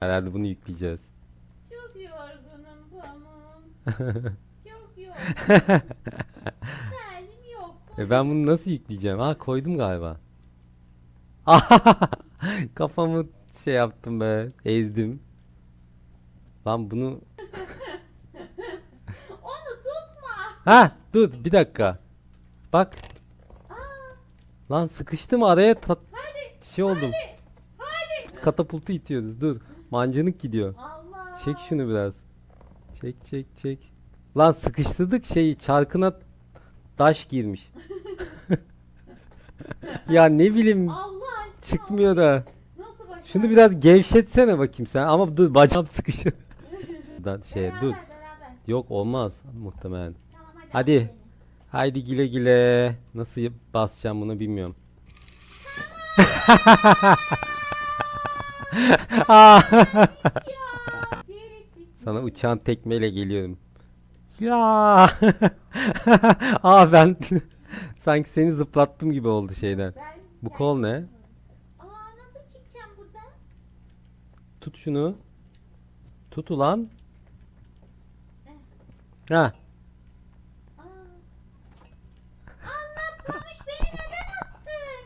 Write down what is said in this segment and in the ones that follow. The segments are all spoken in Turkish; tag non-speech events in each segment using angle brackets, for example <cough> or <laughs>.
Herhalde bunu yükleyeceğiz. Çok yorgunum Pamuk. <laughs> Çok <laughs> yorgunum. Halim yok. E ben bunu nasıl yükleyeceğim? Ha koydum galiba. <laughs> Kafamı şey yaptım be. Ezdim. Lan bunu... Onu tutma. Ha dur bir dakika. Bak. Aa, Lan sıkıştım araya tat hadi. şey oldum. Hadi. Hadi. Katapultu itiyoruz. Dur. Mancınık gidiyor. Allah. Çek şunu biraz. Çek çek çek. Lan sıkıştırdık şeyi çarkına taş girmiş. <laughs> ya ne bileyim Allah aşkına. çıkmıyor da. Nasıl başardın? Şunu biraz gevşetsene bakayım sen. Ama dur bacağım sıkışıyor. <laughs> Buradan şey beraber, dur. Beraber. Yok olmaz muhtemelen. Tamam hadi. Hadi. al beni. Haydi güle güle. Nasıl yap- basacağım bunu bilmiyorum. Ah! <laughs> Gitti. Sana uçan tekmeyle geliyorum. Ya. <laughs> Aa ben <laughs> sanki seni zıplattım gibi oldu şeyden. Ben- Bu kol ne? Aa nasıl çıkacağım buradan? Tut şunu. Tut ulan. Ha. Aa. Allah Pamuş beni neden attın?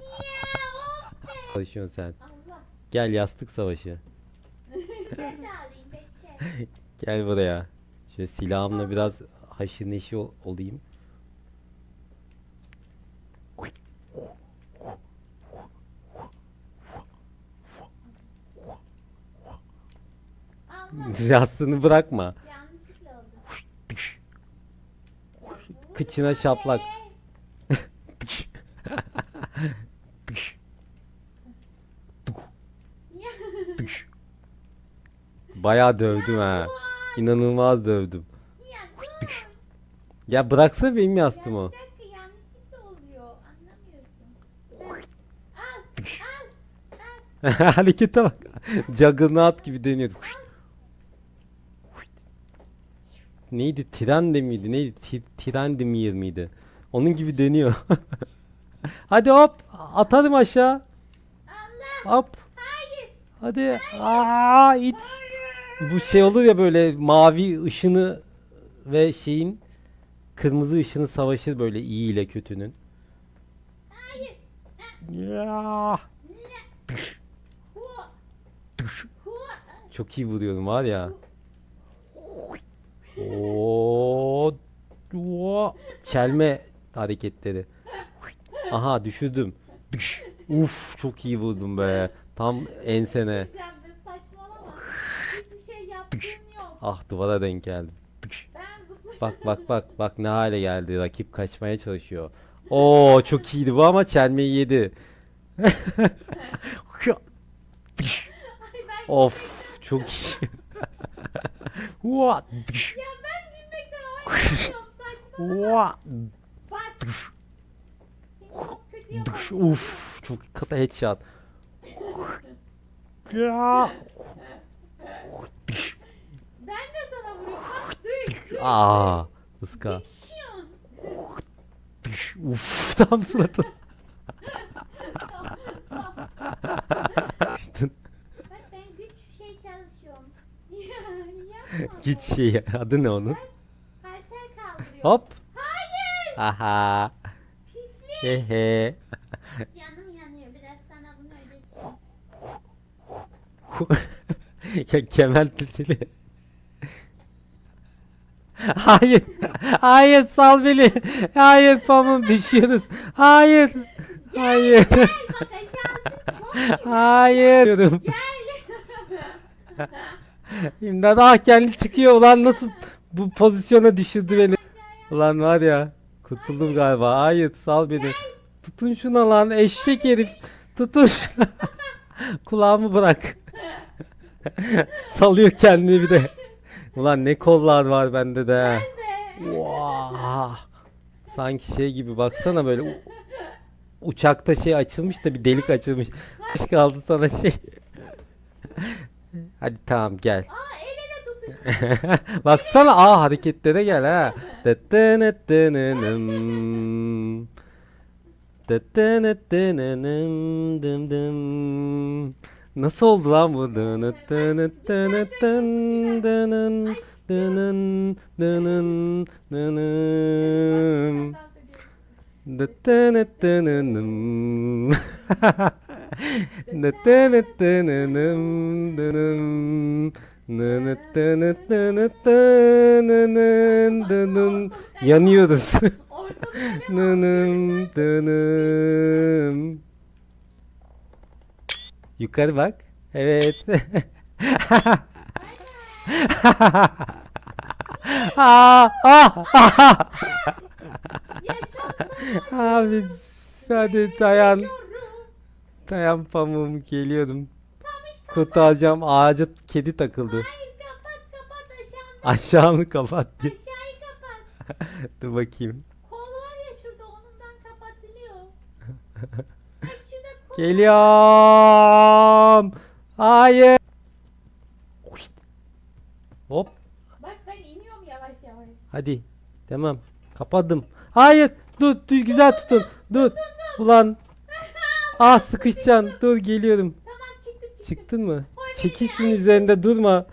Ya of be. Çalışıyorsun sen. Allah. Gel yastık savaşı. <laughs> Gel buraya. Şöyle silahımla biraz haşır neşir ol- olayım. <laughs> Yastığını bırakma. Kıçına şaplak. Be. Ya. Bayağı dövdüm ha. İnanılmaz dövdüm. Ya bıraksa benim Ya yastım o. bir dakika yanlışlıkla oluyor. Anlamıyorsun. Al. Al. Al. <laughs> Harekete bak. Juggernaut gibi dönüyor. Neydi? Tirande miydi? Neydi? Ti Tirandemir miydi? Onun gibi dönüyor. <laughs> Hadi hop. Atalım aşağı. Allah. Hop. Hayır. Hadi. Aa, it. Bu şey olur ya böyle mavi ışını ve şeyin kırmızı ışını savaşır böyle iyi ile kötünün. Hayır. Ya. Çok iyi vuruyorum var ya. Oo. Oo. Çelme hareketleri. Aha düşürdüm. Uf çok iyi vurdum be. Tam ensene. Yok. Ah duvara denk geldim. Zıplıyorum. Bak bak bak bak ne hale geldi. Rakip kaçmaya çalışıyor. <laughs> Oo çok iyiydi bu ama çelmeyi yedi. <laughs> Of çok iyi. <laughs> Hua. Ya ben kötü yaparım. Duş, uf çok kata headshot. Ya. Ben de sana vuruyorum. Bak düş düş. Aa, ıska. Uf tam suratı. Bak ben güç şey çalışıyorum. Ya yapma. Git şey adı ne onun? Halter kaldırıyorum. Hop. Hayır. Aha. Pislik. Hehe. Canım yanıyor. Biraz sana bunu ödeyeceğim. ya Kemal Tütülü. <laughs> Hayır. Hayır sal beni. Hayır pamuk düşüyoruz. Hayır. Hayır. Hayır. diyorum. Gel. <laughs> İmdat ah kendi çıkıyor ulan nasıl bu pozisyona düşürdü beni. Ulan var ya kurtuldum galiba. Hayır sal beni. Tutun şuna lan eşek herif. Tutun şuna. <laughs> Kulağımı bırak. Salıyor kendini bir de. Ulan ne kollar var bende de. Vah. Sanki şey gibi baksana böyle u- uçakta şey açılmış da bir delik açılmış. Aşk kaldı sana şey. <laughs> Hadi tamam gel. Aa el ele tutuştuk. <laughs> Baksana aa hareketlere gel ha. Dıttınıttınınım. Dıttınıttınınım dım dım. Nasıl oldu lan bu? Dans ediyorum. Yukarı bak. Evet. <laughs> ah, ah, ah. Abi hadi dayan. Dayan pamuğum geliyordum. Kapat. Kurtaracağım ağaca kedi takıldı. Hayır kapat kapat aşağıda. Aşağı mı kapat diye. Aşağıyı kapat. <laughs> Dur bakayım. Kol var ya şurada onundan kapatılıyor. <laughs> Geliyorum. Hayır. Hop. Bak ben iniyorum yavaş yavaş. Hadi. Tamam. Kapadım. Hayır. Dur, dur güzel tutun. Dur. Ulan. <laughs> Ah sıkışacaksın. Dur geliyorum. Tamam çıktım çıktım. Çıktın mı? Oley Çekil ya. şunun üzerinde durma.